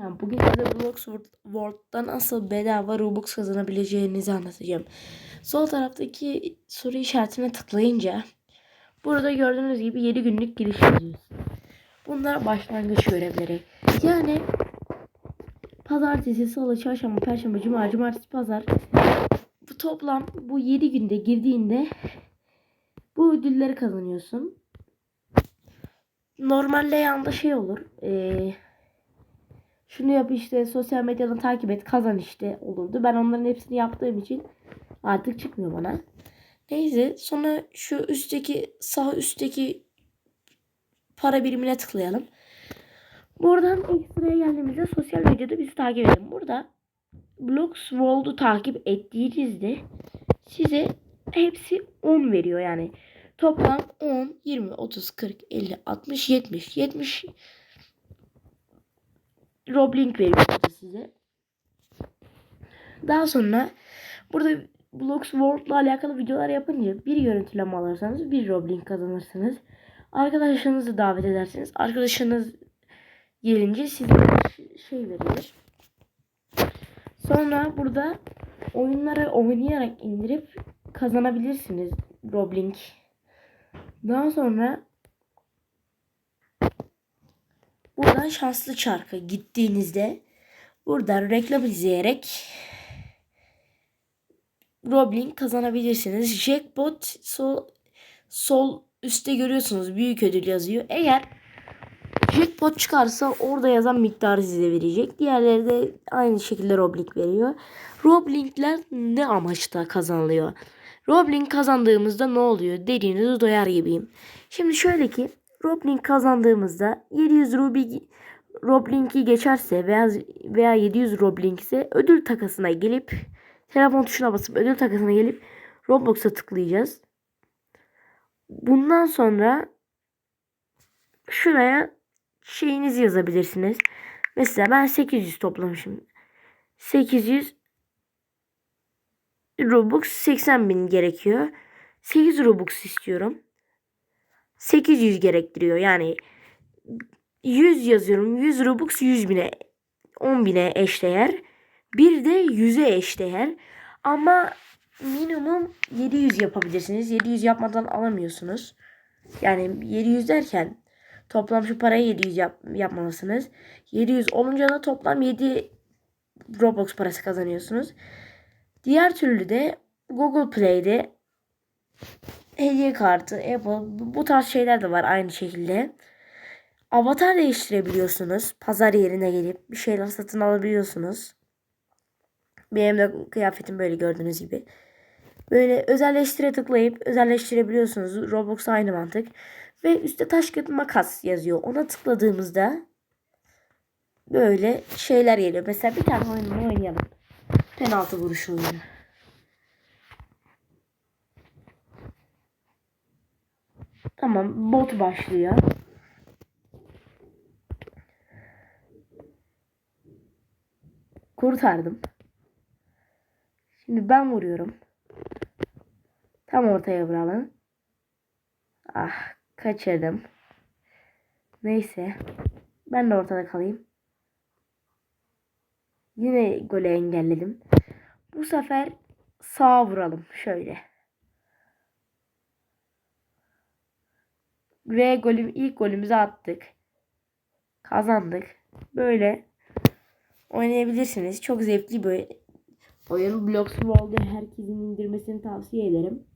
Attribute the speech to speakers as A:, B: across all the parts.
A: Yani bugün size Blox World'dan nasıl bedava Robux kazanabileceğinizi anlatacağım. Sol taraftaki soru işaretine tıklayınca burada gördüğünüz gibi 7 günlük giriş yazıyor. Bunlar başlangıç görevleri. Yani pazartesi, salı, çarşamba, perşembe, cuma, cumartesi, pazar bu toplam bu 7 günde girdiğinde bu ödülleri kazanıyorsun. Normalde yanında şey olur. Eee şunu yap işte sosyal medyadan takip et kazan işte olurdu. Ben onların hepsini yaptığım için artık çıkmıyor bana. Neyse sonra şu üstteki sağ üstteki para birimine tıklayalım. Buradan ekstraya geldiğimizde sosyal medyada bizi takip edin. Burada Blox World'u takip ettiğinizde size hepsi 10 veriyor yani. Toplam 10, 20, 30, 40, 50, 60, 70. 70 Roblink veriyor size. Daha sonra burada Blox World'la alakalı videolar yapınca bir görüntüleme alırsanız bir Roblink kazanırsınız. Arkadaşlarınızı davet edersiniz. Arkadaşınız gelince size şey verilir. Sonra burada oyunları oynayarak indirip kazanabilirsiniz Roblink. Daha sonra buradan şanslı çarka gittiğinizde buradan reklam izleyerek Roblink kazanabilirsiniz. Jackpot sol, sol üstte görüyorsunuz büyük ödül yazıyor. Eğer jackpot çıkarsa orada yazan miktarı size verecek. Diğerleri de aynı şekilde Roblink veriyor. Roblinkler ne amaçla kazanılıyor? Roblink kazandığımızda ne oluyor dediğinizi doyar gibiyim. Şimdi şöyle ki Roblink kazandığımızda 700 Ruby Roblink'i geçerse veya, veya 700 Roblink ise ödül takasına gelip telefon tuşuna basıp ödül takasına gelip Roblox'a tıklayacağız. Bundan sonra şuraya şeyinizi yazabilirsiniz. Mesela ben 800 toplamışım. 800 Robux 80 bin gerekiyor. 8 Robux istiyorum. 800 gerektiriyor. Yani 100 yazıyorum. 100 Robux 100 bine 10 bine eşdeğer. Bir de 100'e eşdeğer. Ama minimum 700 yapabilirsiniz. 700 yapmadan alamıyorsunuz. Yani 700 derken toplam şu parayı 700 yap, yapmalısınız. 700 olunca da toplam 7 Robux parası kazanıyorsunuz. Diğer türlü de Google Play'de hediye kartı, Apple bu tarz şeyler de var aynı şekilde. Avatar değiştirebiliyorsunuz. Pazar yerine gelip bir şeyler satın alabiliyorsunuz. Benim de kıyafetim böyle gördüğünüz gibi. Böyle özelleştire tıklayıp özelleştirebiliyorsunuz. Roblox aynı mantık. Ve üstte taş kağıt makas yazıyor. Ona tıkladığımızda böyle şeyler geliyor. Mesela bir tane oyunu oynayalım. Penaltı vuruşu oyunu. Tamam bot başlıyor. Kurtardım. Şimdi ben vuruyorum. Tam ortaya vuralım. Ah kaçırdım. Neyse. Ben de ortada kalayım. Yine golü engelledim. Bu sefer sağa vuralım. Şöyle. Ve golüm, ilk golümüzü attık. Kazandık. Böyle oynayabilirsiniz. Çok zevkli bir oyun. Blox World'u herkesin indirmesini tavsiye ederim.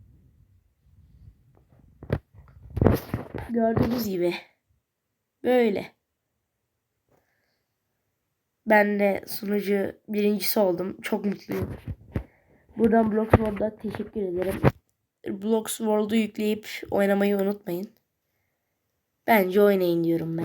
A: Gördüğünüz gibi. Böyle. Ben de sunucu birincisi oldum. Çok mutluyum. Buradan Blox World'a teşekkür ederim. Blox World'u yükleyip oynamayı unutmayın. Bence oynayın diyorum ben.